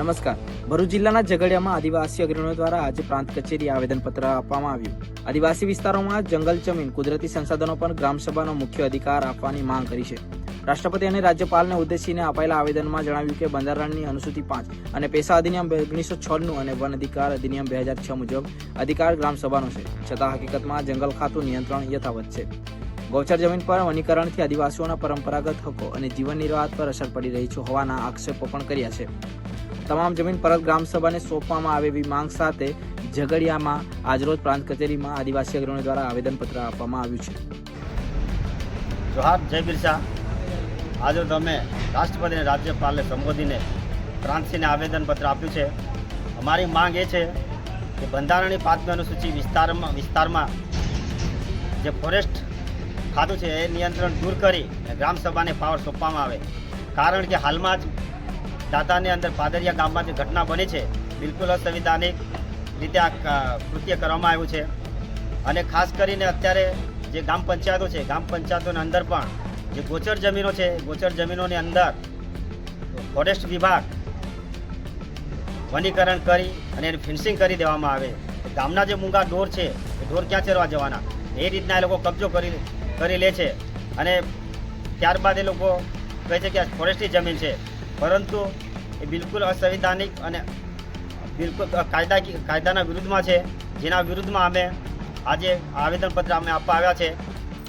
નમસ્કાર. ભરૂચ જિલ્લાના ઝઘડિયામાં આદિવાસી અગ્રણીઓ દ્વારા આજે પ્રાંત કચેરી આવેદનપત્ર આપવામાં આવ્યું. આદિવાસી વિસ્તારોમાં જંગલ જમીન, કુદરતી સંસાધનો પર ગ્રામસભાનો મુખ્ય અધિકાર આપવાની માંગ કરી છે. રાષ્ટ્રપતિ અને રાજ્યપાલને ઉદ્દેશીને અપાયેલા આવેદનમાં જણાવ્યું કે બંધારણની અનુસૂચિ પાંચ અને પેશા અધિનિયમ ઓગણીસો છન્નું અને વન અધિકાર અધિનિયમ બે હજાર છ મુજબ અધિકાર ગ્રામસભાનો છે. છતાં હકીકતમાં જંગલ ખાતું નિયંત્રણ યથાવત છે. ગૌચર જમીન પર વનીકરણથી આદિવાસીઓના પરંપરાગત હકો અને જીવન નિર્વાહ પર અસર પડી રહી છે હોવાના આક્ષેપો પણ કર્યા છે. તમામ જમીન પરત ગ્રામસભાને સોંપવામાં આવે એવી માંગ સાથે ઝઘડિયામાં આજરોજ પ્રાંત કચેરીમાં આદિવાસી અગ્રણીઓ દ્વારા આવેદનપત્ર આપવામાં આવ્યું છે. જોહાર, જય બિરસા. આજે તમે રાષ્ટ્રપતિ અને રાજ્યપાલને સંબોધીને પ્રાંતસિંહને આવેદનપત્ર આપ્યું છે. અમારી માંગ એ છે કે બંધારણની પાંચમી અનુસૂચિ વિસ્તારમાં વિસ્તારમાં જે ફોરેસ્ટ ખાતું છે, એ નિયંત્રણ દૂર કરી ગ્રામસભાને પાવર સોંપવામાં આવે. કારણ કે હાલમાં જ દાતાની અંદર પાદરિયા ગામમાં જે ઘટના બની છે. બિલકુલ અસંવિધાનિક રીતે આ કૃત્ય કરવામાં આવ્યું છે. અને ખાસ કરીને અત્યારે જે ગ્રામ પંચાયતો છે ગ્રામ પંચાયતોની અંદર પણ જે ગોચર જમીનો છે, ગોચર જમીનોની અંદર ફોરેસ્ટ વિભાગ વનીકરણ કરી અને એની ફિન્સિંગ કરી દેવામાં આવે. ગામના જે મૂંગા ઢોર છે, એ ઢોર ક્યાં ચરવા જવાના? એ રીતના એ લોકો કબજો કરી કરી લે છે. અને ત્યારબાદ એ લોકો કહે છે કે આ ફોરેસ્ટની જમીન છે. પરંતુ એ બિલકુલ અસંવિધાનિક અને બિલકુલ કાયદા કાયદાના વિરુદ્ધમાં છે. જેના વિરુદ્ધમાં અમે આજે આવેદનપત્ર અમે આપવા આવ્યા છે.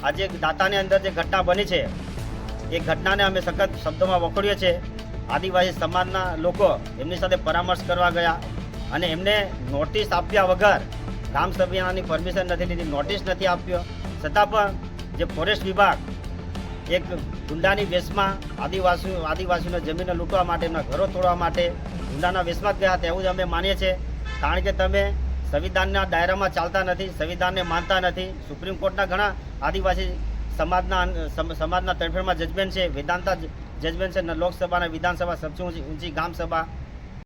આજે દાતાની અંદર જે ઘટના બની છે, એ ઘટનાને અમે સખત શબ્દોમાં વખોડીએ છીએ. આદિવાસી સમાજના લોકો એમની સાથે પરામર્શ કરવા ગયા અને એમને નોટિસ આપ્યા વગર ગ્રામસભાની પરમિશન નથી લીધી, નોટિસ નથી આપ્યો. છતાં પણ જે ફોરેસ્ટ વિભાગ એક ગુંડાની વેશમાં આદિવાસીઓ આદિવાસીઓને જમીનને લૂંટવા માટે એમના ઘરો તોડવા માટે ગુંડાના વેશમાં જ ગયા તેવું જ અમે માનીએ છીએ. કારણ કે તમે સંવિધાનના દાયરામાં ચાલતા નથી, સંવિધાનને માનતા નથી. સુપ્રીમ કોર્ટના ઘણા આદિવાસી સમાજના સમાજના તરફેણમાં જજમેન્ટ છે, વેદાંતા જજમેન્ટ છે લોકસભા અને વિધાનસભા સૌથી ઊંચી ઊંચી ગ્રામ સભા